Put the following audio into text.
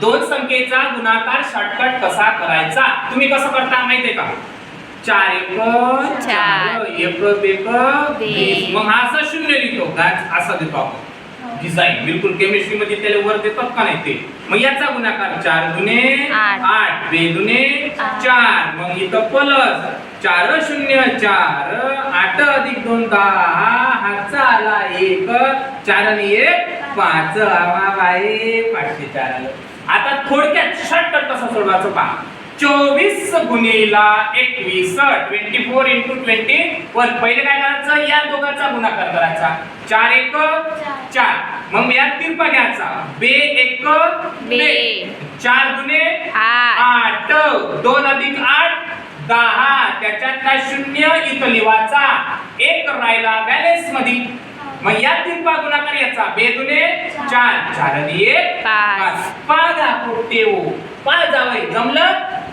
दोन संख्येचा गुणाकार शॉर्टकट कसा करायचा? तुम्ही कसं करता माहितीये का? चार एक चार. एक बेक वीस. मग हा असं शून्य लिहितो. गाज असा देतो आपण. डिझाईन बिलकुल केमिस्ट्री मध्ये त्याला वर देतात का नाही ते? मग याचा गुणाकार चार दुने आठ. बे दुने आठ. चार. मग इथं प्लस चार शून्य चार. आठ अधिक दोन दहा. हातचा आला एक. चार आणि एक पाच बाई पाचशे चार. आलं आता थोडक्यात शॉर्टकट कसं सोडवायचं पहा. चोवीस गुणिला एकवीस twenty four into twenty one पहिले काय करायचं? या दोघांचा गुणाकार करायचा. चार एक चार. मग या तिरपा घ्यायचा. बे एक बे. चार दुने आठ. आठ. दोन अधिक आठ दहा. त्याच्यातला शून्य इथं लिवाचा एक राहिला बॅलेन्समध्ये मग या तिरपा गुणाकार याचा बे दुने चार. चार एक. पाच. पाच. पाच पोटे पा जावय जमलं?